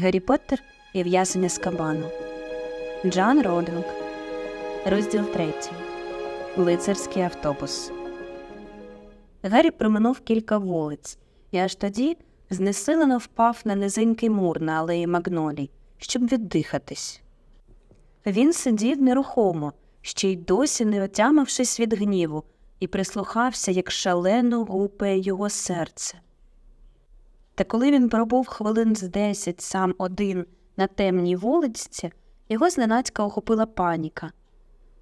Гаррі Поттер і в'язання з кабану. Джан Роулінг. Розділ третій. Лицарський автобус. Гаррі проминув кілька вулиць, і аж тоді знесилено впав на низенький мур на алеї Магнолій, щоб віддихатись. Він сидів нерухомо, ще й досі не отямившись від гніву, і прислухався, як шалено гупає його серце. Та коли він пробув хвилин з десять сам один на темній вулиці, його зненацька охопила паніка.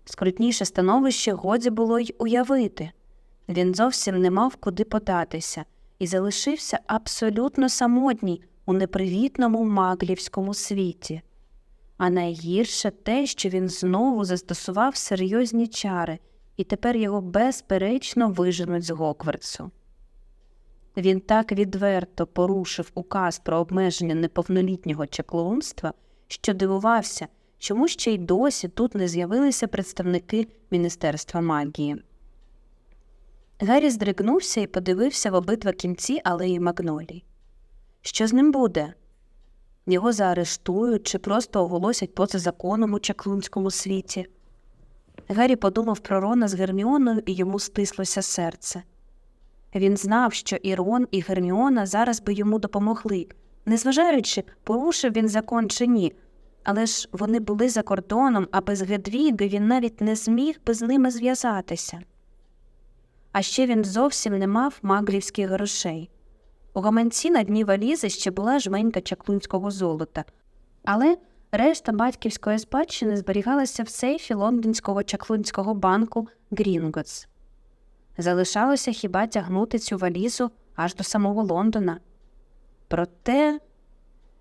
Скрутніше становище годі було й уявити. Він зовсім не мав куди податися і залишився абсолютно самотній у непривітному маглівському світі. А найгірше те, що він знову застосував серйозні чари, і тепер його безперечно виженуть з Гоквардсу. Він так відверто порушив указ про обмеження неповнолітнього чаклунства, що дивувався, чому ще й досі тут не з'явилися представники Міністерства магії. Гаррі здригнувся і подивився в обидва кінці алеї Магнолій. Що з ним буде? Його заарештують чи просто оголосять поза законом у чаклунському світі. Гаррі подумав про Рона з Герміоною, і йому стислося серце. Він знав, що і Рон, і Герміона зараз би йому допомогли, незважаючи, порушив він закон чи ні, але ж вони були за кордоном, а без Гедвіги він навіть не зміг би з ними зв'язатися. А ще він зовсім не мав маглівських грошей. У гаманці на дні валізи ще була жменька чаклунського золота, але решта батьківської спадщини зберігалася в сейфі лондонського чаклунського банку Грінготс. Залишалося хіба тягнути цю валізу аж до самого Лондона. Проте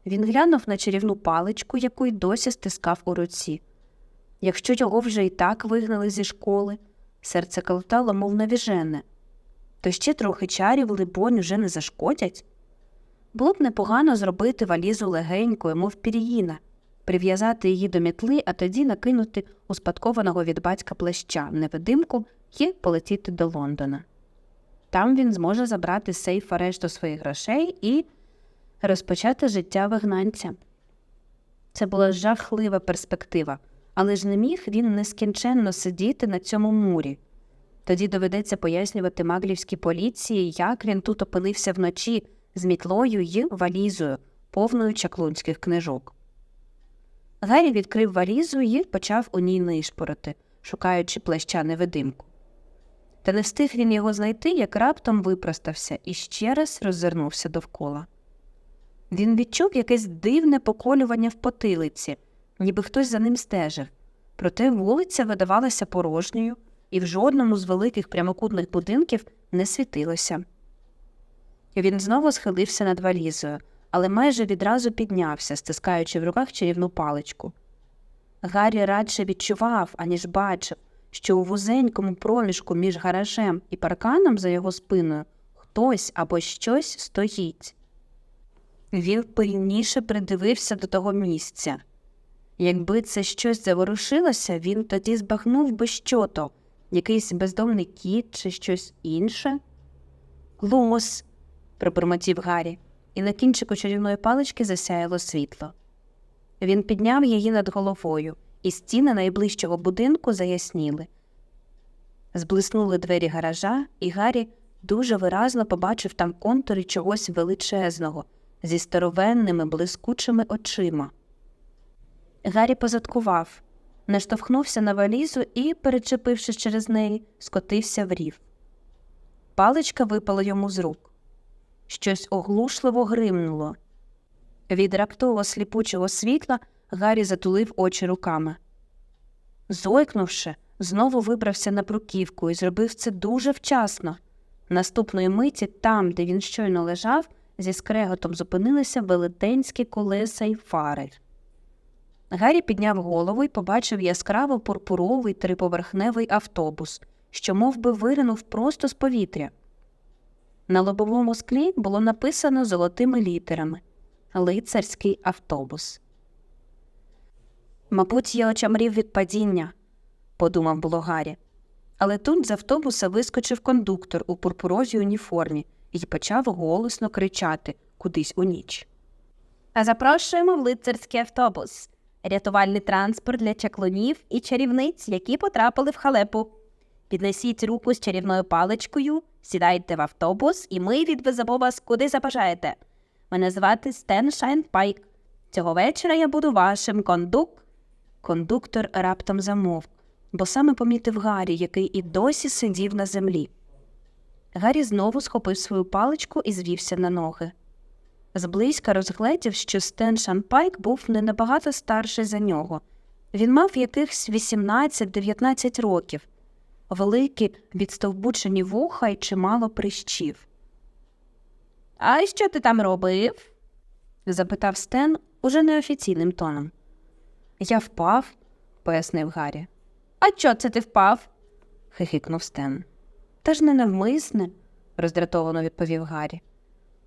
він глянув на чарівну паличку, яку й досі стискав у руці. Якщо його вже і так вигнали зі школи, серце калатало, мов навіжене, то ще трохи чарів, либонь, уже не зашкодять. Було б непогано зробити валізу легенькою, мов пір'їна, прив'язати її до мітли, а тоді накинути успадкованого від батька плаща невидимку і полетіти до Лондона. Там він зможе забрати з сейфа решту своїх грошей і розпочати життя вигнанця. Це була жахлива перспектива, але ж не міг він нескінченно сидіти на цьому мурі. Тоді доведеться пояснювати маглівській поліції, як він тут опинився вночі з мітлою й валізою, повною чаклунських книжок. Гаррі відкрив валізу і почав у ній нишпорити, шукаючи плаща невидимку. Та не встиг він його знайти, як раптом випростався і ще раз роззирнувся довкола. Він відчув якесь дивне поколювання в потилиці, ніби хтось за ним стежив, проте вулиця видавалася порожньою і в жодному з великих прямокутних будинків не світилося. Він знову схилився над валізою, але майже відразу піднявся, стискаючи в руках чарівну паличку. Гаррі радше відчував, аніж бачив, що у вузенькому проміжку між гаражем і парканом за його спиною хтось або щось стоїть. Він пильніше придивився до того місця. Якби це щось заворушилося, він тоді збагнув би що то, якийсь бездомний кіт чи щось інше. Лумос, пробурмотів Гаррі, і на кінчику чарівної палички засяяло світло. Він підняв її над головою, і стіни найближчого будинку заясніли. Зблиснули двері гаража, і Гаррі дуже виразно побачив там контури чогось величезного зі старовенними блискучими очима. Гаррі позадкував, наштовхнувся на валізу і, перечепившись через неї, скотився в рів. Паличка випала йому з рук. Щось оглушливо гримнуло. Від раптово сліпучого світла Гаррі затулив очі руками. Зойкнувши, знову вибрався на бруківку і зробив це дуже вчасно. Наступної миті, там, де він щойно лежав, зі скреготом зупинилися велетенські колеса й фари. Гаррі підняв голову і побачив яскраво пурпуровий триповерхневий автобус, що мов би, виринув просто з повітря. На лобовому склі було написано золотими літерами Лицарський автобус. Мабуть, я очамрів від падіння, подумав було Гаррі. Але тут з автобуса вискочив кондуктор у пурпуровій уніформі і почав голосно кричати кудись у ніч. Запрошуємо в лицарський автобус. Рятувальний транспорт для чаклунів і чарівниць, які потрапили в халепу. Піднесіть руку з чарівною паличкою, сідайте в автобус, і ми відвеземо вас куди забажаєте. Мене звати Стен Шайнпайк. Цього вечора я буду вашим кондук. Кондуктор раптом замовк, бо саме помітив Гаррі, який і досі сидів на землі. Гаррі знову схопив свою паличку і звівся на ноги. Зблизька розгледів, що Стен Шанпайк був не набагато старший за нього. Він мав якихось 18-19 років, великі відстовбучені вуха й чимало прищів. А що ти там робив? запитав Стен уже неофіційним тоном. Я впав, пояснив Гаррі. А чо це ти впав? хихикнув Стен. Та ж не навмисне, роздратовано відповів Гаррі.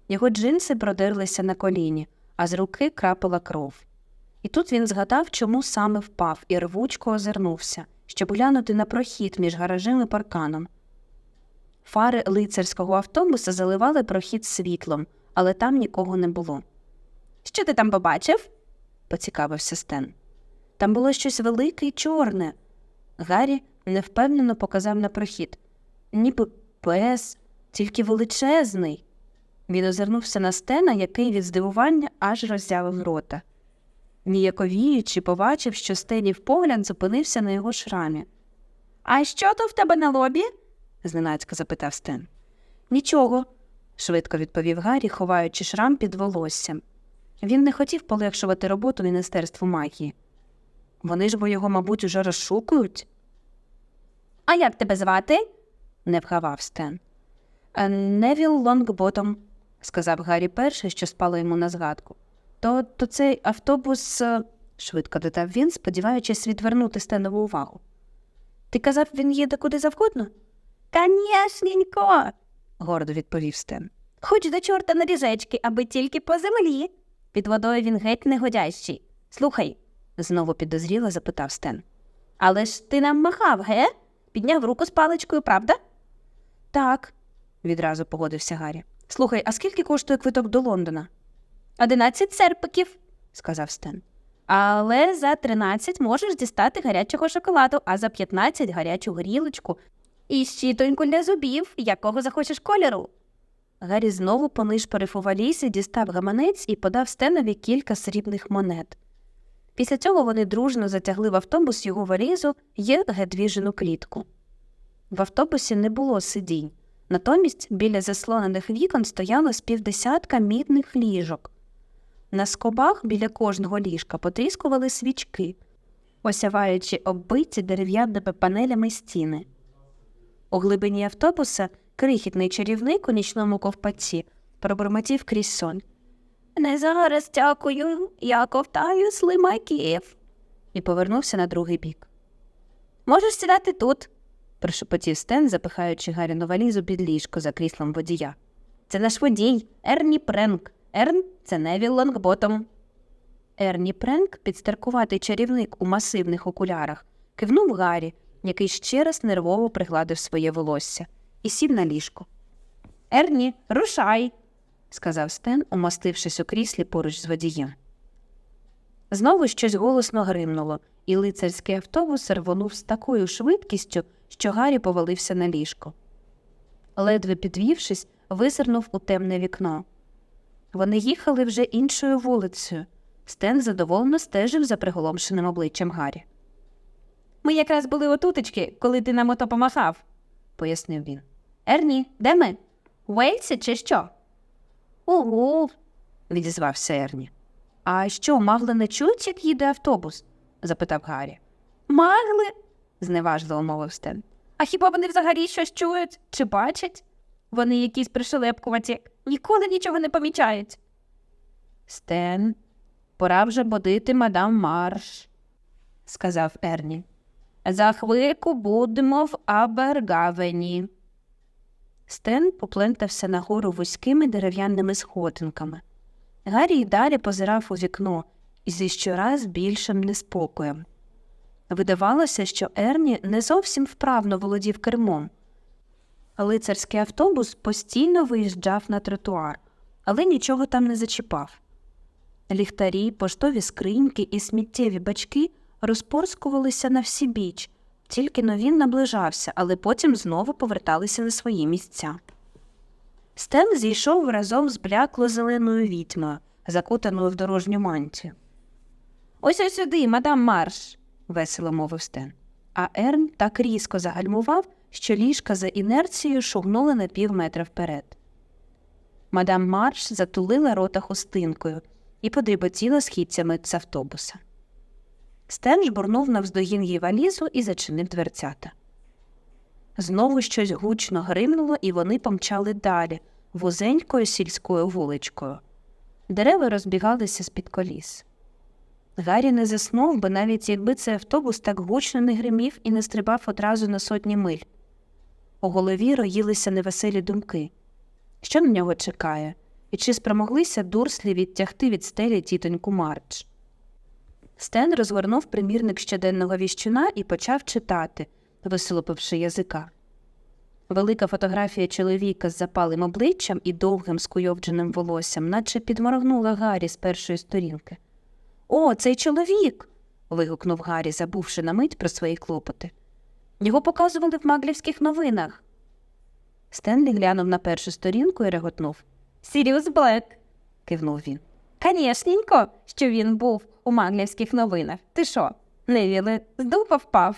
Його джинси продерлися на коліні, а з руки крапила кров. І тут він згадав, чому саме впав, і рвучко озирнувся, щоб глянути на прохід між гаражем і парканом. Фари лицарського автобуса заливали прохід світлом, але там нікого не було. Що ти там побачив? поцікавився Стен. Там було щось велике й чорне. Гаррі невпевнено показав на прохід. Ніби пес, тільки величезний. Він озирнувся на стена, який від здивування аж роззявив рота. Ніяковіючи, побачив, що стенів погляд зупинився на його шрамі. А що то в тебе на лобі? зненацька запитав Стен. Нічого, швидко відповів Гаррі, ховаючи шрам під волоссям. Він не хотів полегшувати роботу Міністерству магії. Вони ж бо його, мабуть, уже розшукують. А як тебе звати? не вгавав Стен. «Е, Невіл Лонгботом, сказав Гаррі перше, що спало йому на згадку. То, то цей автобус, е, швидко додав він, сподіваючись відвернути Стенову увагу. Ти казав, він їде куди завгодно? Канєшненько, гордо відповів Стен. Хоч до чорта на ріжечки, аби тільки по землі. Під водою він геть негодящий. Слухай, знову підозріло запитав Стен. Але ж ти нам махав, ге? Підняв руку з паличкою, правда? Так, відразу погодився Гаррі. Слухай, а скільки коштує квиток до Лондона? Одинадцять серпиків, сказав Стен. Але за тринадцять можеш дістати гарячого шоколаду, а за п'ятнадцять гарячу горілочку і щітоньку для зубів, якого захочеш кольору. Гаррі знову понишпорив у валізі, дістав гаманець і подав Стенові кілька срібних монет. Після цього вони дружно затягли в автобус його валізу й гедвіжену клітку. В автобусі не було сидінь. Натомість біля заслонених вікон стояло з півдесятка мідних ліжок. На скобах біля кожного ліжка потріскували свічки, осяваючи оббиті дерев'яними панелями стіни. У глибині автобуса крихітний чарівник у нічному ковпаці пробурмотів крізь сон. Не зараз дякую, я ковтаю слимаків. І повернувся на другий бік. Можеш сідати тут, прошепотів Стен, запихаючи Гарріну валізу під ліжко за кріслом водія. Це наш водій, Ерні Пренк. Ерн це Невіл Лонгботом. Ерні Пренк, підстаркуватий чарівник у масивних окулярах, кивнув Гаррі, який ще раз нервово пригладив своє волосся, і сів на ліжко. Ерні, рушай, сказав Стен, умостившись у кріслі поруч з водієм. Знову щось голосно гримнуло, і лицарський автобус рвонув з такою швидкістю, що Гаррі повалився на ліжко. Ледве підвівшись, визирнув у темне вікно. Вони їхали вже іншою вулицею. Стен задоволено стежив за приголомшеним обличчям Гаррі. Ми якраз були отутечки, коли ти нам ото помахав, пояснив він. Ерні, де ми? У Уельсі чи що? Угу, відізвався Ерні. А що, магли не чують, як їде автобус? запитав Гаррі. Магли? зневажливо мовив Стен. А хіба вони взагалі щось чують чи бачать? Вони якісь пришелепкуваті, ніколи нічого не помічають. Стен, пора вже будити мадам Марш, сказав Ерні. За хвильку будемо в Абергавені. Стен поплентався нагору вузькими дерев'яними сходинками. Гаррі й далі позирав у вікно зі щораз більшим неспокоєм. Видавалося, що Ерні не зовсім вправно володів кермом. Лицарський автобус постійно виїжджав на тротуар, але нічого там не зачіпав. Ліхтарі, поштові скриньки і сміттєві бачки розпорскувалися на всі біч, тільки но він наближався, але потім знову поверталися на свої місця. Стен зійшов разом з блякло зеленою відьмою, закутаною в дорожню мантію. Ось ось сюди, мадам Марш, весело мовив Стен. А Ерн так різко загальмував, що ліжка за інерцією шугнули на пів метра вперед. Мадам Марш затулила рота хустинкою і подріботіла східцями з автобуса. Стен жбурнув навздогін їй валізу і зачинив дверцята. Знову щось гучно гримнуло, і вони помчали далі, вузенькою сільською вуличкою. Дерева розбігалися з-під коліс. Гаррі не заснув би, навіть якби цей автобус так гучно не гримів і не стрибав одразу на сотні миль. У голові роїлися невеселі думки. Що на нього чекає? І чи спромоглися дурслі відтягти від стелі тітоньку Мардж? Стен розгорнув примірник щоденного віщуна і почав читати, висолопивши язика. Велика фотографія чоловіка з запалим обличчям і довгим скуйовдженим волоссям, наче підморгнула Гаррі з першої сторінки. О, цей чоловік. вигукнув Гаррі, забувши на мить про свої клопоти. Його показували в маглівських новинах. Стенлі глянув на першу сторінку і реготнув. Сіріус Блек, кивнув він. Канєшненько, що він був у маглівських новинах. Ти що, невіли, з дуба впав?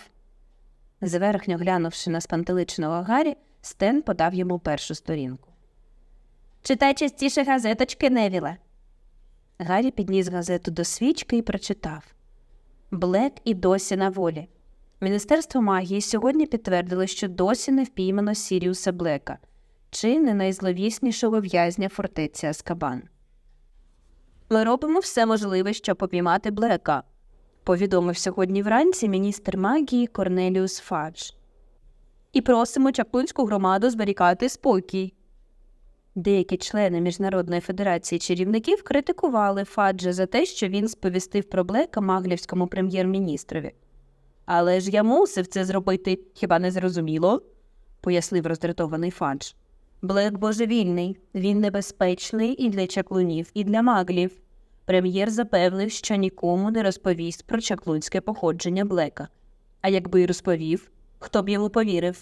Зверхньо глянувши на спантеличного Гаррі, Стен подав йому першу сторінку. Читай частіше газеточки, Невіле. Гаррі підніс газету до свічки і прочитав Блек і досі на волі. Міністерство магії сьогодні підтвердило, що досі не впіймано Сіріуса Блека, чи не найзловіснішого в'язня фортеці Аскабан. Ми робимо все можливе, щоб попіймати Блека, повідомив сьогодні вранці міністр магії Корнеліус Фадж. І просимо чаклунську громаду зберігати спокій. Деякі члени Міжнародної федерації чарівників критикували Фаджа за те, що він сповістив про Блека маглівському прем'єр-міністрові. Але ж я мусив це зробити, хіба не зрозуміло? пояснив роздратований Фадж. Блек божевільний, він небезпечний і для чаклунів, і для маглів. Прем'єр запевнив, що нікому не розповість про чаклунське походження Блека. А якби й розповів, хто б йому повірив?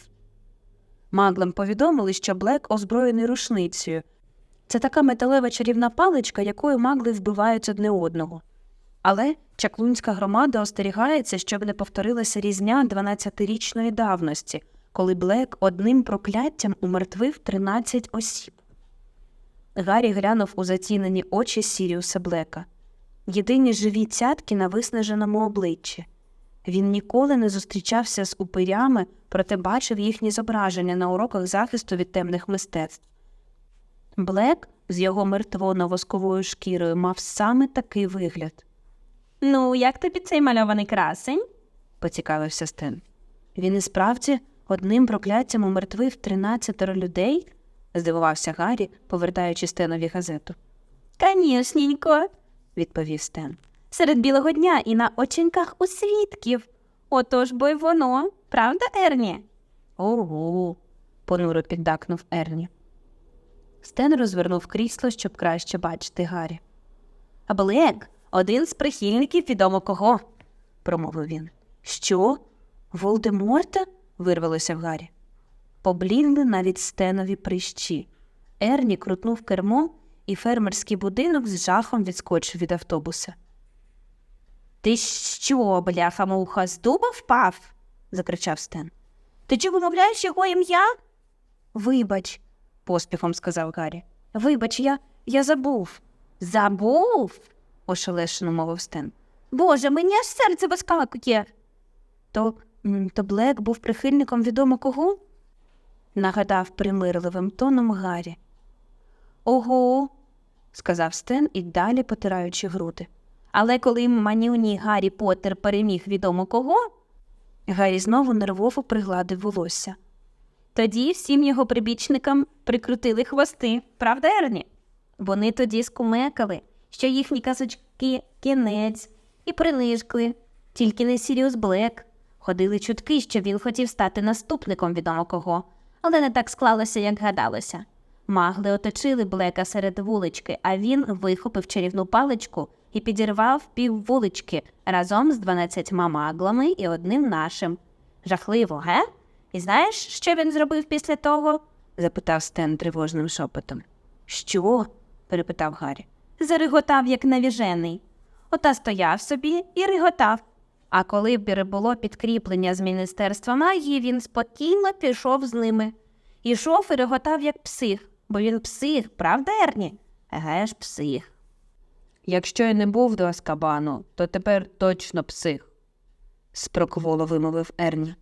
Маглам повідомили, що Блек озброєний рушницею. Це така металева чарівна паличка, якою магли вбивають одне одного. Але чаклунська громада остерігається, щоб не повторилася різня 12-річної давності, коли Блек одним прокляттям умертвив 13 осіб. Гаррі глянув у зацінені очі Сіріуса Блека. Єдині живі цятки на виснаженому обличчі. Він ніколи не зустрічався з упирями, проте бачив їхні зображення на уроках захисту від темних мистецтв. Блек з його мертвоно-восковою шкірою мав саме такий вигляд. Ну, як тобі цей мальований красень? поцікавився Стен. Він і справді одним прокляттям умертвив тринадцятеро людей? здивувався Гаррі, повертаючи Стенові газету. Канєшненько, відповів Стен. Серед білого дня і на оченьках у свідків. Отож бо й воно, правда, Ерні? Ого, понуро піддакнув Ерні. Стен розвернув крісло, щоб краще бачити Гаррі. А Блек один з прихильників відомо кого, промовив він. Що? Волдеморта? Вирвалося в Гаррі. Поблідли навіть стенові прищі. Ерні крутнув кермо, і фермерський будинок з жахом відскочив від автобуса. Ти що, бляха муха, з дуба впав? закричав Стен. Ти чи вимовляєш його ім'я? Вибач, поспіхом сказав Гаррі. Вибач, я, я забув. Забув? ошелешено мовив Стен. Боже, мені аж серце вискакує. То, то Блек був прихильником відомо кого? нагадав примирливим тоном Гаррі. Ого, сказав Стен і далі потираючи груди. Але коли манюній Гаррі Поттер переміг відомо кого, Гаррі знову нервово пригладив волосся. Тоді всім його прибічникам прикрутили хвости, правда, Ерні? Вони тоді скумекали, що їхні казочки кінець і принижкли, тільки не Сіріус Блек. Ходили чутки, що він хотів стати наступником відомо кого, але не так склалося, як гадалося. Магли оточили Блека серед вулички, а він вихопив чарівну паличку і підірвав пів вулички разом з дванадцятьма маглами і одним нашим. Жахливо, ге? І знаєш, що він зробив після того? запитав Стен тривожним шепотом. Що? перепитав Гаррі. Зареготав, як навіжений. Ота стояв собі і реготав. А коли було підкріплення з Міністерства магії, він спокійно пішов з ними. Ішов і реготав, як псих, бо він псих, правда, Ерні? Еге ж псих. Якщо я не був до Аскабану, то тепер точно псих, спрокволо вимовив Ерні.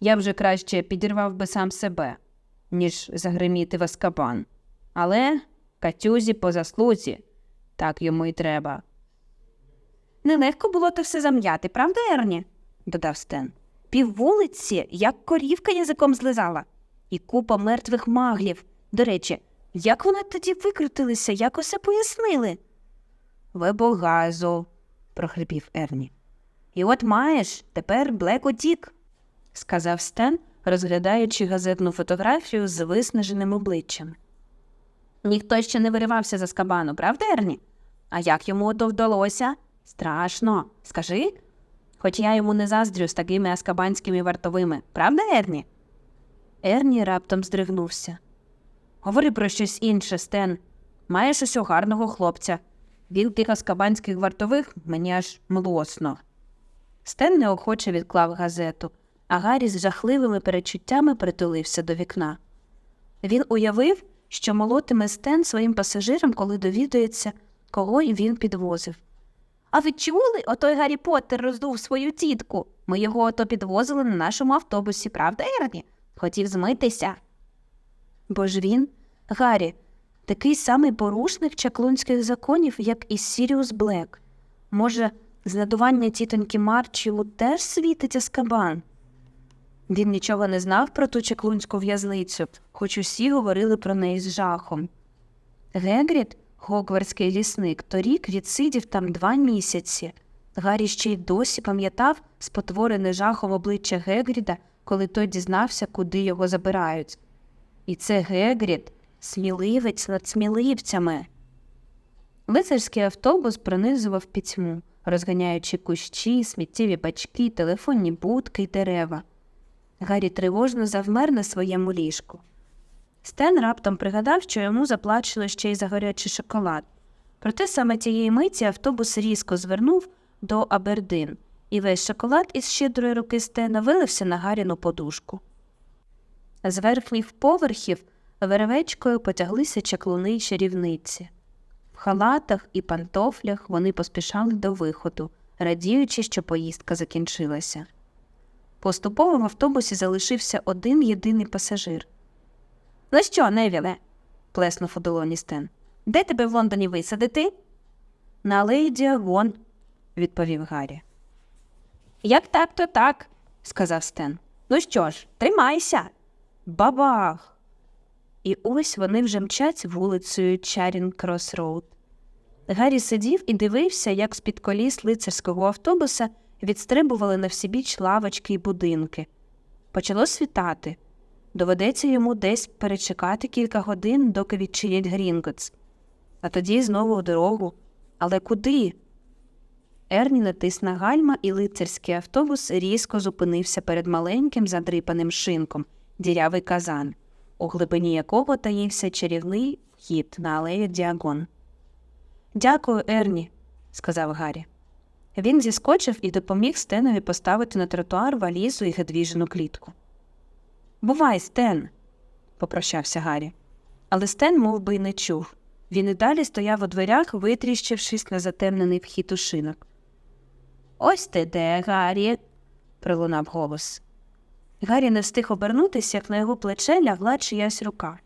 Я вже краще підірвав би сам себе, ніж загриміти в Аскабан. Але Катюзі по заслузі, так йому й треба. Нелегко було то все зам'яти, правда, Ерні? додав Стен. Піввулиці, як корівка язиком злизала, і купа мертвих маглів. До речі, як вони тоді викрутилися, як усе пояснили? Вебогазу, прохрипів Ерні. І от маєш, тепер Блек утік, сказав Стен, розглядаючи газетну фотографію з виснаженим обличчям. Ніхто ще не виривався за скабану, правда, Ерні? А як йому то вдалося? Страшно. Скажи. Хоч я йому не заздрю з такими аскабанськими вартовими, правда, Ерні? Ерні раптом здригнувся. Говори про щось інше, Стен. Маєш усього гарного хлопця. Він тих аскабанських вартових мені аж млосно. Стен неохоче відклав газету, а Гаррі з жахливими перечуттями притулився до вікна. Він уявив, що молотиме Стен своїм пасажирам, коли довідається, кого він підвозив. А ви чули, отой Гаррі Поттер роздув свою тітку. Ми його ото підвозили на нашому автобусі, правда, Ерні? Хотів змитися. Бо ж він, Гаррі, такий самий порушник чаклунських законів, як і Сіріус Блек. Може, з надування тітоньки Марч йому теж світиться скабан? Він нічого не знав про ту чаклунську в'язницю, хоч усі говорили про неї з жахом. Гегрід, гогвардський лісник, торік відсидів там два місяці. Гаррі ще й досі пам'ятав спотворене жахом обличчя Гегріда, коли той дізнався, куди його забирають. І це Гегрід, сміливець над сміливцями. Лицарський автобус пронизував пітьму, розганяючи кущі, сміттєві бачки, телефонні будки й дерева. Гаррі тривожно завмер на своєму ліжку. Стен раптом пригадав, що йому заплачено ще й за гарячий шоколад. Проте саме тієї миті автобус різко звернув до Абердин, і весь шоколад із щедрої руки Стена вилився на Гаріну подушку. З верхніх поверхів веревечкою потяглися чаклуни й чарівниці. В халатах і пантофлях вони поспішали до виходу, радіючи, що поїздка закінчилася. Поступово в автобусі залишився один єдиний пасажир. Ну що, Невіле? плеснув у долоні Стен. Де тебе в Лондоні висадити? На алеї Діагон, відповів Гаррі. Як так, то так, сказав Стен. Ну що ж, тримайся. Бабах. І ось вони вже мчать вулицею Чарінг Крос Роуд. Гаррі сидів і дивився, як з-під коліс лицарського автобуса відстрибували на всібіч лавочки й будинки. Почало світати. Доведеться йому десь перечекати кілька годин, доки відчинять Грінготс. А тоді знову у дорогу. Але куди? Ерні натис на гальма, і лицарський автобус різко зупинився перед маленьким задрипаним шинком, дірявий казан, у глибині якого таївся чарівний вхід на алею Діагон. Дякую, Ерні, сказав Гаррі. Він зіскочив і допоміг Стенові поставити на тротуар валізу і гедвіжену клітку. Бувай, Стен, попрощався Гаррі. Але Стен мов би, й не чув. Він і далі стояв у дверях, витріщившись на затемнений вхід у шинок. Ось ти де, Гаррі, пролунав голос. Гаррі не встиг обернутися, як на його плече лягла чиясь рука.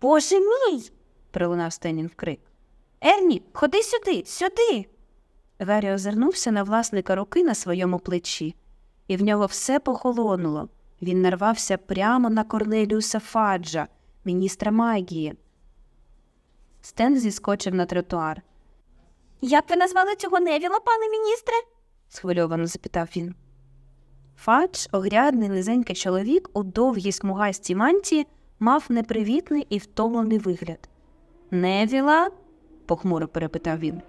Боже мій. пролунав Стенін крик. Ерні, ходи сюди, сюди. Гаррі озирнувся на власника руки на своєму плечі, і в нього все похолонуло. Він нарвався прямо на Корнеліуса Фаджа, міністра магії. Стен зіскочив на тротуар. Як ви назвали цього Невіла, пане міністре? схвильовано запитав він. Фадж, огрядний низенький чоловік у довгій смугастій мантії, мав непривітний і втомлений вигляд. Невіла? похмуро перепитав він.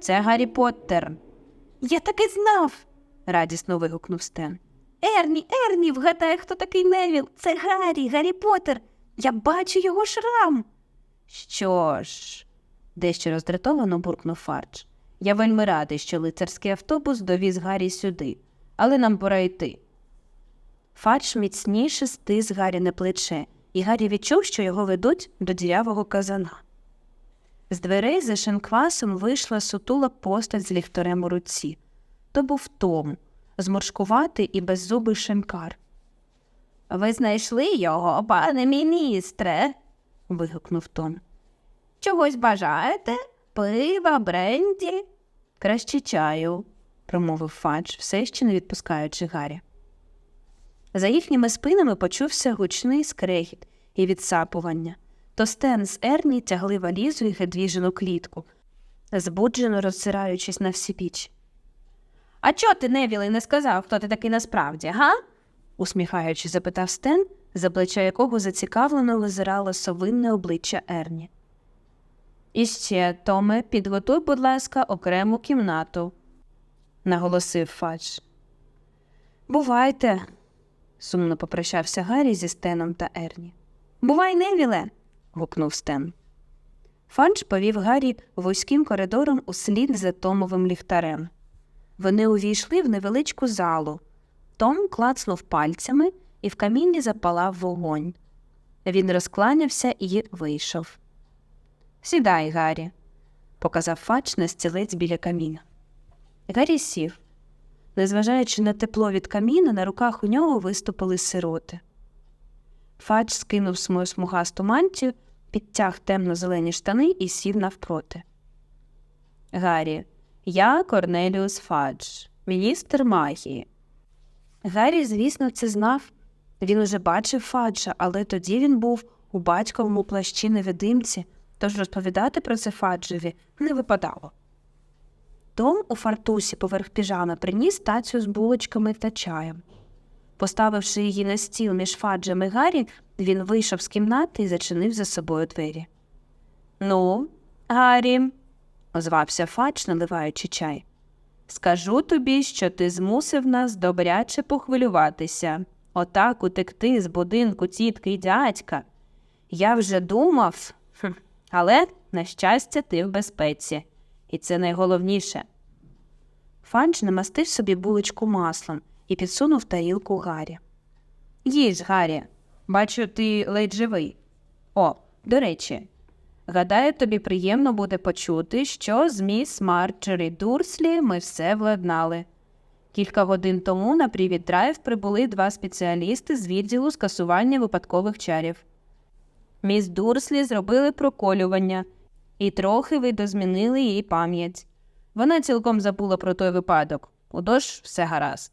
це Гаррі Поттер. Я так і знав. радісно вигукнув Стен. Ерні, Ерні, вгадай, хто такий Невіл. Це Гаррі, Гаррі Поттер. Я бачу його шрам. Що ж, дещо роздратовано буркнув Фардж. Я вельми радий, що лицарський автобус довіз Гаррі сюди, але нам пора йти. Фадж міцніше стис Гаррі на плече, і Гаррі відчув, що його ведуть до дірявого казана. З дверей за шинквасом вийшла сутула постать з ліхтарем у руці. То був Том, зморшкуватий і беззубий шинкар. Ви знайшли його, пане міністре. вигукнув Том. Чогось бажаєте? Пива, бренді? Краще чаю, промовив Фадж, все ще не відпускаючи Гаррі. За їхніми спинами почувся гучний скрегіт і відсапування. То Стен з Ерні тягли валізу і гедвіжену клітку, збуджено розсираючись на всі біч. А чого ти, Невілий, не сказав, хто ти такий насправді, га? усміхаючи, запитав Стен, за плеча якого зацікавлено визирало совинне обличчя Ерні. І ще, Томе, підготуй, будь ласка, окрему кімнату, наголосив Фадж. Бувайте, сумно попрощався Гаррі зі Стеном та Ерні. Бувай, Невіле. гукнув Стен. Фадж повів Гаррі вузьким коридором услід за Томовим ліхтарем. Вони увійшли в невеличку залу. Том клацнув пальцями і в камінні запалав вогонь. Він розкланявся і вийшов. Сідай, Гаррі, показав Фадж на стілець біля каміна. Гаррі сів. Незважаючи на тепло від каміна, на руках у нього виступили сироти. Фадж скинув свою смугасту мантію, підтяг темно-зелені штани і сів навпроти. Гаррі, я Корнеліус Фадж, міністр магії. Гаррі, звісно, це знав. Він уже бачив Фаджа, але тоді він був у батьковому плащі невидимці, тож розповідати про це Фаджеві не випадало. Том у фартусі поверх піжами приніс тацю з булочками та чаєм. Поставивши її на стіл між Фаджем і Гаррі, він вийшов з кімнати і зачинив за собою двері. Ну, Гаррі, озвався Фадж, наливаючи чай. Скажу тобі, що ти змусив нас добряче похвилюватися. Отак утекти з будинку тітки й дядька. Я вже думав, але, на щастя, ти в безпеці, і це найголовніше. Фадж намастив собі булочку маслом і підсунув тарілку Гаррі. Їж, Гаррі, бачу, ти ледь живий. О, до речі, гадаю, тобі приємно буде почути, що з міс Марджері Дурслі ми все владнали. Кілька годин тому на Привіт Драйв прибули два спеціалісти з відділу скасування випадкових чарів. Міс Дурслі зробили проколювання і трохи видозмінили її пам'ять. Вона цілком забула про той випадок, удож все гаразд.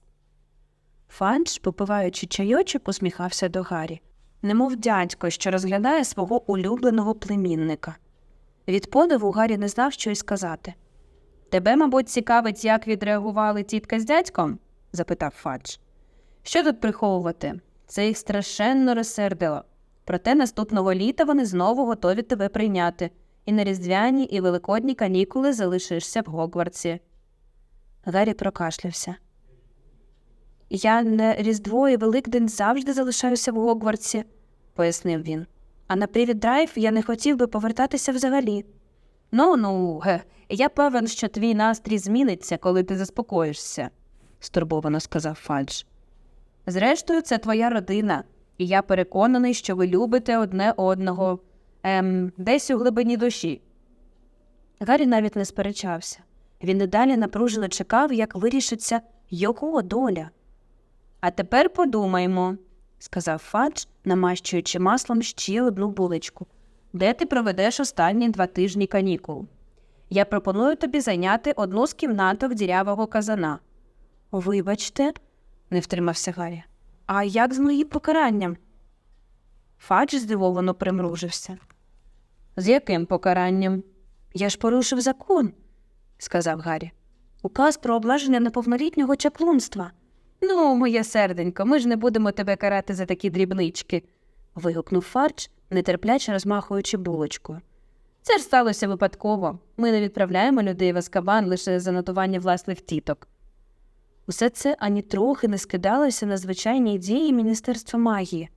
Фадж, попиваючи чайочок, усміхався до Гаррі, немов дядько, що розглядає свого улюбленого племінника. Від подиву Гаррі не знав, що й сказати. Тебе, мабуть, цікавить, як відреагували тітка з дядьком? запитав Фадж. Що тут приховувати? Це їх страшенно розсердило. Проте наступного літа вони знову готові тебе прийняти, і на різдвяні і великодні канікули залишишся в Гогвартсі. Гаррі прокашлявся. Я на Різдво і Великдень завжди залишаюся в Гогвартсі, пояснив він. А на привід драйв я не хотів би повертатися взагалі. Ну ну, ге, я певен, що твій настрій зміниться, коли ти заспокоїшся, стурбовано сказав Фадж. Зрештою, це твоя родина, і я переконаний, що ви любите одне одного ем, десь у глибині душі. Гаррі навіть не сперечався. Він і далі напружено чекав, як вирішиться його доля. А тепер подумаймо, сказав Фадж, намащуючи маслом ще одну булочку. Де ти проведеш останні два тижні канікул? Я пропоную тобі зайняти одну з кімнаток дірявого казана. Вибачте, не втримався Гаррі. А як з моїм покаранням? Фадж здивовано примружився. З яким покаранням? Я ж порушив закон, сказав Гаррі. Указ про обмеження неповнолітнього чаклунства. Ну, моє серденько, ми ж не будемо тебе карати за такі дрібнички. вигукнув Фадж, нетерпляче розмахуючи булочкою. Це ж сталося випадково. Ми не відправляємо людей в Азкабан лише за нотування власних тіток. Усе це ані трохи не скидалося на звичайні дії Міністерства магії.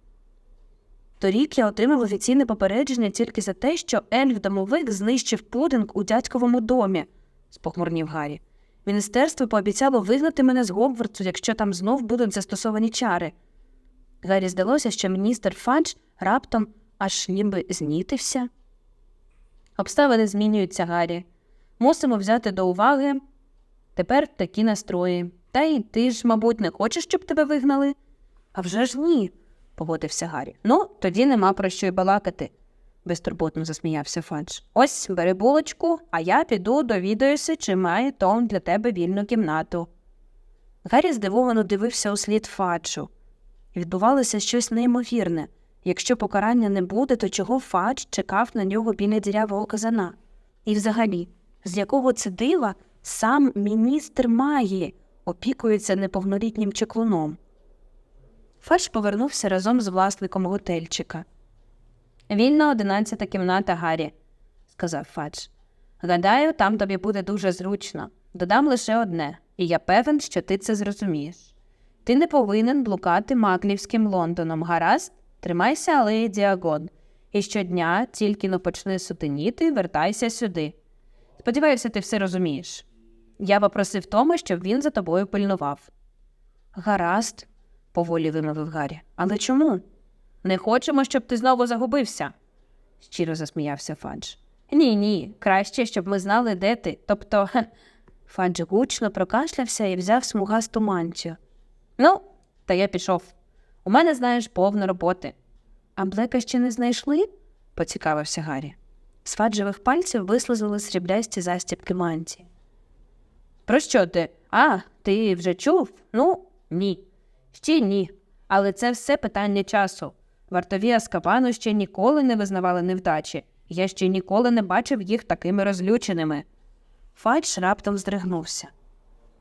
Торік я отримав офіційне попередження тільки за те, що ельф-домовик знищив пудинг у дядьковому домі, спохмурнів Гаррі. Міністерство пообіцяло вигнати мене з Гогвартсу, якщо там знов будуть застосовані чари. Гаррі здалося, що міністр Фадж раптом аж ніби знітився. Обставини змінюються, Гаррі. Мусимо взяти до уваги тепер такі настрої. Та й ти ж, мабуть, не хочеш, щоб тебе вигнали? А вже ж ні, погодився Гаррі. Ну, тоді нема про що й балакати, безтурботно засміявся Фадж. Ось бери булочку, а я піду довідаюся, чи має Том для тебе вільну кімнату. Гаррі здивовано дивився у слід Фаджу. Відбувалося щось неймовірне. Якщо покарання не буде, то чого Фадж чекав на нього біля дірявого казана? І взагалі, з якого це дива сам міністр магії опікується неповнолітнім чеклуном? Фадж повернувся разом з власником готельчика. Вільна одинадцята кімната, Гаррі, сказав Фадж. Гадаю, там тобі буде дуже зручно. Додам лише одне, і я певен, що ти це зрозумієш. Ти не повинен блукати маклівським Лондоном, гаразд? Тримайся алеї Діагон. І щодня, тільки но почне сутеніти, вертайся сюди. Сподіваюся, ти все розумієш. Я попросив Тома, щоб він за тобою пильнував. Гаразд, поволі вимовив Гаррі. Але чому? Не хочемо, щоб ти знову загубився, щиро засміявся Фадж. Ні, ні, краще, щоб ми знали, де ти. Тобто. Фадж гучно прокашлявся і взяв смугасту мантію. Ну, та я пішов. У мене, знаєш, повно роботи. А Блека ще не знайшли? поцікавився Гаррі. З фаджевих пальців вислизали сріблясті застібки мантії. Про що ти? А, ти вже чув? Ну, ні. Ще ні. Але це все питання часу. Вартові Аскабану ще ніколи не визнавали невдачі. Я ще ніколи не бачив їх такими розлюченими. Фадж раптом здригнувся.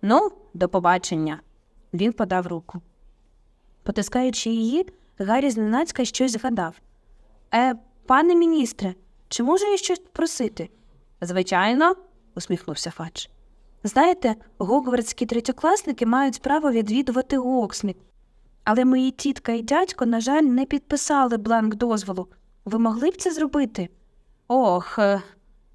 Ну, до побачення. Він подав руку. Потискаючи її, Гаррі зненацька щось згадав. Е, пане міністре, чи можу я щось просити? Звичайно, усміхнувся Фадж. Знаєте, гогвардські третьокласники мають право відвідувати Гоксміт. Але мої тітка і дядько, на жаль, не підписали бланк дозволу. Ви могли б це зробити? Ох, е,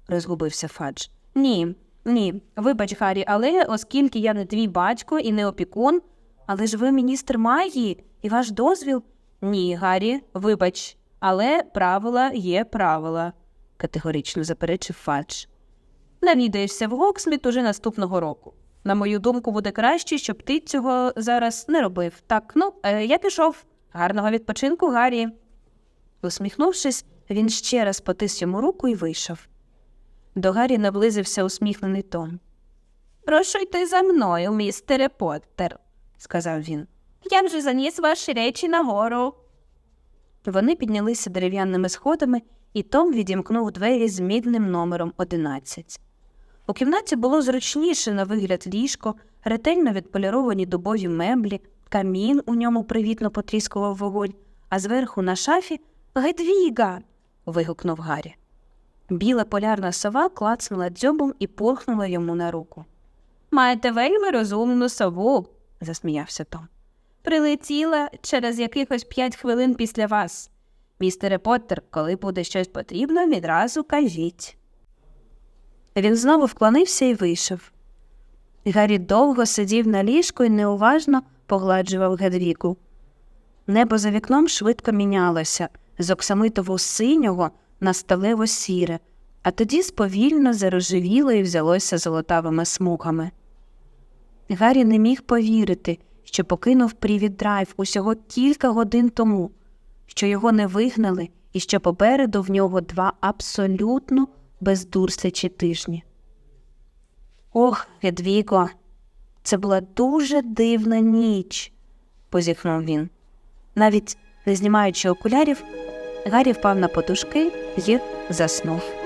розгубився Фадж. Ні, ні, вибач, Гаррі, але оскільки я не твій батько і не опікун, але ж ви міністр магії і ваш дозвіл. Ні, Гаррі, вибач, але правила є правила, категорично заперечив Фадж. Навідаєшся в Гоксміт уже наступного року. На мою думку, буде краще, щоб ти цього зараз не робив. Так, ну, е, я пішов. Гарного відпочинку, Гаррі. Усміхнувшись, він ще раз потис йому руку і вийшов. До Гаррі наблизився усміхнений Том. Прошу йти за мною, містере Поттер, сказав він. Я вже заніс ваші речі нагору. Вони піднялися дерев'яними сходами, і Том відімкнув двері з мідним номером 11. У кімнаті було зручніше на вигляд ліжко, ретельно відполіровані дубові меблі, камін у ньому привітно потріскував вогонь, а зверху на шафі Гедвіга. вигукнув Гаррі. Біла полярна сова клацнула дзьобом і порхнула йому на руку. Маєте вельми розумну сову, засміявся Том. Прилетіла через якихось п'ять хвилин після вас. Містере Поттер, коли буде щось потрібно, відразу кажіть. Він знову вклонився і вийшов. Гаррі довго сидів на ліжку і неуважно погладжував Гедвіку. Небо за вікном швидко мінялося з оксамитово синього на сталево сіре, а тоді сповільно зарожевіло і взялося золотавими смугами. Гаррі не міг повірити, що покинув привід драйв усього кілька годин тому, що його не вигнали і що попереду в нього два абсолютно бездурсячі тижні. Ох, Гедвіго, це була дуже дивна ніч, позіхнув він. Навіть не знімаючи окулярів, Гаррі впав на подушки і заснув.